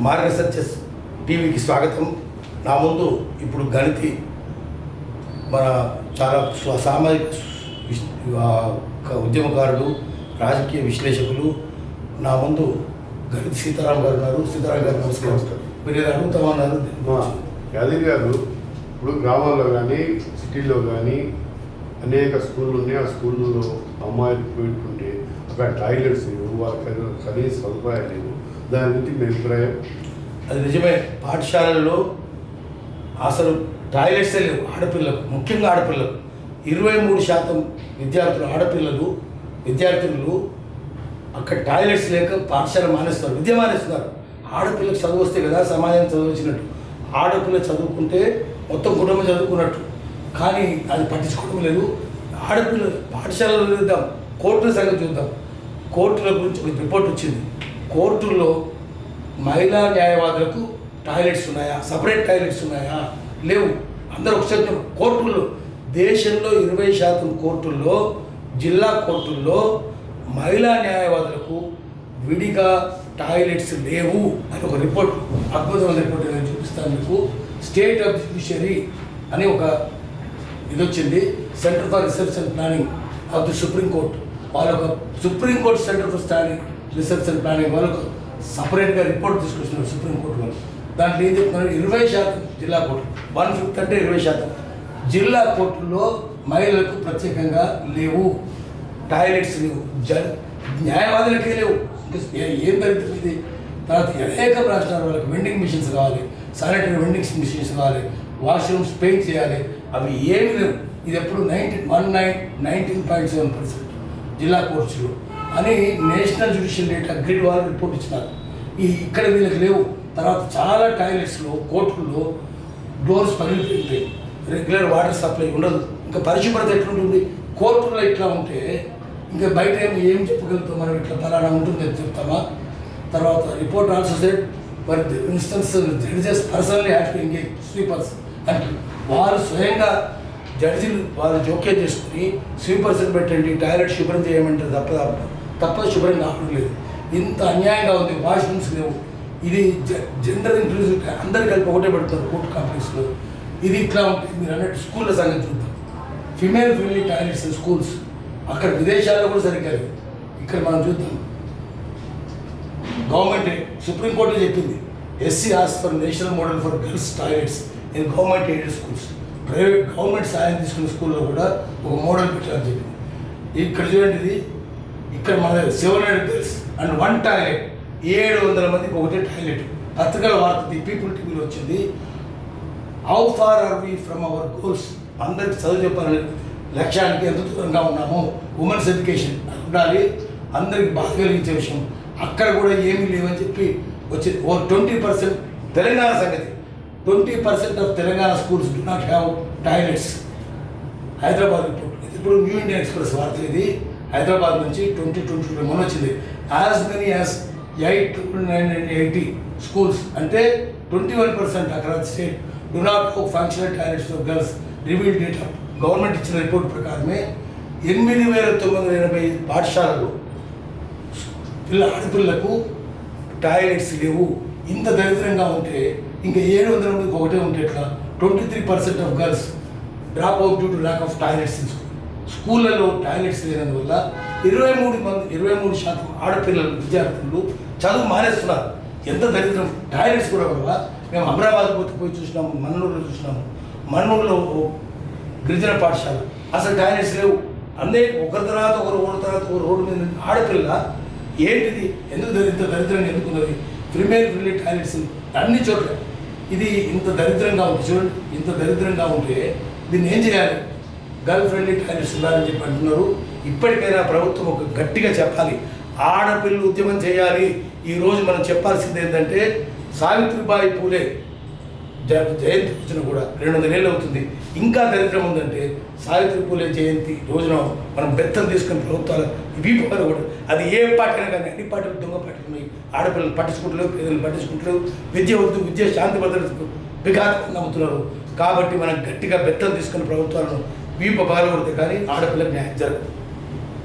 మార్గ సక్సెస్ టీవీకి స్వాగతం. నా ముందు ఇప్పుడు గణితి. మన చాలా సామాజిక ఉద్యమకారులు రాజకీయ విశ్లేషకులు. నా ముందు గణిత సీతారాం గారు ఉన్నారు. సీతారాం గారు నమస్కారం. మీరు ఏదో అడుగుతామన్నారు మా యాదగిరి గారు ఇప్పుడు గ్రామాల్లో కానీ సిటీలో కానీ అనేక స్కూళ్ళు ఉన్నాయి. ఆ స్కూళ్ళలో అమ్మాయిలు పెట్టుకుంటే అక్కడ టాయిలెట్స్ లేవు. వాళ్ళకి కనీస సదుపాయాలు లేవు దాని గురించి మీ అభిప్రాయం అది నిజమే. పాఠశాలల్లో అసలు టాయిలెట్సే లేవు ఆడపిల్లలు ముఖ్యంగా ఆడపిల్లలు ఇరవై మూడు శాతం విద్యార్థులు ఆడపిల్లలు విద్యార్థులు అక్కడ టాయిలెట్స్ లేక పాఠశాల మానేస్తారు విద్య మానేస్తున్నారు. ఆడపిల్లకి చదువు వస్తే కదా సమాజం చదివించినట్టు. ఆడపిల్ల చదువుకుంటే మొత్తం కుటుంబం చదువుకున్నట్టు. కానీ అది పట్టించుకోవడం లేదు. ఆడపిల్ల పాఠశాలలో చూద్దాం కోర్టుల సంగతి చూద్దాం. కోర్టుల గురించి ఒక రిపోర్ట్ వచ్చింది. కోర్టుల్లో మహిళా న్యాయవాదులకు టాయిలెట్స్ ఉన్నాయా? సపరేట్ టాయిలెట్స్ ఉన్నాయా? లేవు. అందరూ ఒకసారి కోర్టుల్లో దేశంలో ఇరవై శాతం కోర్టుల్లో జిల్లా కోర్టుల్లో మహిళా న్యాయవాదులకు విడిగా టాయిలెట్స్ లేవు అని ఒక రిపోర్ట్ అద్భుతమైన రిపోర్ట్ నేను చూపిస్తాను మీకు. స్టేట్ ఆఫ్ జ్యుడిషియరీ అని ఒక ఇది వచ్చింది. Centre for reception planning of the supreme court వాళ్ళొక supreme court centre for standing research and planning వాళ్ళకు సపరేట్గా రిపోర్ట్ తీసుకొచ్చినారు సుప్రీంకోర్టు వాళ్ళు. దాంట్లో ఏం చెప్తున్నారు? ఇరవై శాతం జిల్లా కోర్టు. వన్ ఫిఫ్త్ అంటే ఇరవై శాతం. జిల్లా కోర్టుల్లో మహిళలకు ప్రత్యేకంగా లేవు. టాయిలెట్స్ లేవు. జ న్యాయవాదులకే లేవు. ఏ- ఏం దరిద్రం ఇది? తర్వాత అనేక రాష్ట్రాల వాళ్ళకి వెండింగ్ మిషన్స్ కావాలి. శానిటరీ వెండింగ్ మిషన్స్ కావాలి. వాష్రూమ్స్ పెయింట్ చేయాలి. అవి ఏమి లేవు. ఇది ఎప్పుడు nineteen one nine nineteen point seven percent. జిల్లా కోర్సులు అని నేషనల్ జ్యుడిషియల్ డేటా గ్రిడ్ వాళ్ళు రిపోర్ట్ ఇచ్చినారు. ఈ ఇక్కడ వీళ్ళకి లేవు. తర్వాత చాలా టాయిలెట్స్లో కోర్టుల్లో డోర్స్ పగిలిపోయింటాయి రెగ్యులర్ వాటర్ సప్లై ఉండదు. ఇంకా పరిశుభ్రత ఎట్లుంటుంది? కోర్టులో ఇట్లా ఉంటే ఇంకా బయట ఏం ఏం చెప్పగలుగుతాం మనం? ఇట్లా ఫలానా ఉంటుంది అని చెప్తామా? తర్వాత రిపోర్ట్ ఆల్సో సెట్ మరి instance judges personally have to engage sweepers అంటే వారు స్వయంగా జడ్జీలు వారు జోక్యం చేసుకుని స్వీపర్స్ని పెట్టండి టాయిలెట్ శుభ్రం చేయమంటారు తప్ప తప్ప శుభ్రం కావడం లేదు. ఇంత అన్యాయంగా ఉంది వాష్రూమ్స్ లేవు. ఇది జెండర్ ఇంక్లూజివ్ అందరు కలిపి ఒకటే పెడతారు కోర్టు కాంప్లెక్స్లో. ఇది ఇట్లా ఉంటుంది మీరు అన్నట్టు స్కూళ్ళ సంగతి చూద్దాం. ఫిమేల్ ఫ్రెండ్లీ టాయిలెట్స్ స్కూల్స్ అక్కడ విదేశాల్లో కూడా సరిగ్గా లేదు ఇక్కడ మనం చూద్దాం. గవర్నమెంట్ సుప్రీంకోర్టు చెప్పింది SC as for national model for girls toilets in government aided schools private government సాయం తీసుకున్న స్కూల్లో కూడా ఒక మోడల్ పెట్టాలని చెప్పింది ఇక్కడ చూడండి ఇక్కడ మన seven hundred bills and one toilet ఏడు వందల మందికి ఒకటే టాయిలెట్. పత్రికల వార్త ది పీపుల్ టీవీలో వచ్చింది. How far are we from our goals అందరికి చదువు చెప్పాలని లక్ష్యానికి ఎంత దూరంగా ఉన్నాము ఉమెన్స్ ఎడ్యుకేషన్ ఉండాలి. అందరికి బాధ కలిగించే విషయం. అక్కడ కూడా ఏమీ లేవని చెప్పి వచ్చి ఓ ట్వంటీ పర్సెంట్ తెలంగాణ సంగతి. Twenty percent of Telangana schools do not have toilets Hyderabad report ఇది ఇప్పుడు న్యూ ఇండియన్ ఎక్స్ప్రెస్ వార్త ఇది. హైదరాబాద్ నుంచి ట్వంటీ ట్వంటీ టూ మొన్న వచ్చింది. As many as eight nine and eighty schools అంటే ట్వంటీ వన్ పర్సెంట్ అక్కడ state do not have functional toilets for girls reveal data government ఇచ్చిన రిపోర్ట్ ప్రకారమే ఎనిమిది వేల తొమ్మిది వందల ఎనభై పాఠశాలలు పిల్ల ఆడపిల్లకు టాయిలెట్స్ లేవు. ఇంత దరిద్రంగా ఉంటే ఇంకా ఏడు వందల మందికి ఒకటే ఉంటే ఎట్లా? Twenty three percent of girls drop out due to lack of toilets in school స్కూళ్ళలో టాయిలెట్స్ లేనందువల్ల ఇరవై మూడు మంది ఇరవై మూడు శాతం ఆడపిల్లలు విద్యార్థులు చదువు మానేస్తున్నారు. ఎంత దరిద్రం. టాయిలెట్స్ కూడా కూడా మేము అమరాబాద్ పోతే పోయి చూసినాము మన్నూరులో చూసినాము. మన్నూరులో గిరిజన పాఠశాల. అసలు టాయిలెట్స్ లేవు. అన్నీ ఒకరి తర్వాత ఒకరు ఒకరి తర్వాత ఒకరు రోడ్డు మీద ఆడపిల్ల ఏంటిది? ఎందుకు దరిద్ర దరిద్రంగా ఎందుకున్నది ఫిమేల్ ఫ్రెండ్లీ టాయిలెట్స్ అన్ని చోట్ల. ఇది ఇంత దరిద్రంగా ఉంది చూడండి ఇంత దరిద్రంగా ఉంటే దీన్ని ఏం చేయాలి? గర్ల్ ఫ్రెండ్లీ టాయిలెట్స్ ఉండాలని చెప్పి అంటున్నారు. ఇప్పటికైనా ప్రభుత్వం ఒక గట్టిగా చెప్పాలి. ఆడపిల్లలు ఉద్యమం చేయాలి. ఈ రోజు మనం చెప్పాల్సింది ఏంటంటే సావిత్రిబాయి పూలే జయంతి పూజన కూడా రెండు వందల ఏళ్ళు అవుతుంది. ఇంకా దరిద్రం ఉందంటే సావిత్రి పూలే జయంతి రోజున మనం బెత్తం తీసుకుని ప్రభుత్వాలు వీపాలు కూడా. అది ఏ పార్టీ అయినా కానీ అన్ని పార్టీలు దొంగ పార్టీలు ఉన్నాయి. ఆడపిల్లలు పట్టించుకుంటలేవు పేదలు పట్టించుకుంటలేవు విద్య వద్దు విద్య శాంతి భద్రత వికాసం నమ్ముతున్నారు. కాబట్టి మనం గట్టిగా బెత్తం తీసుకుని ప్రభుత్వాలను వీప పగలగొడితే కానీ ఆడపిల్లలకు న్యాయం జరగదు.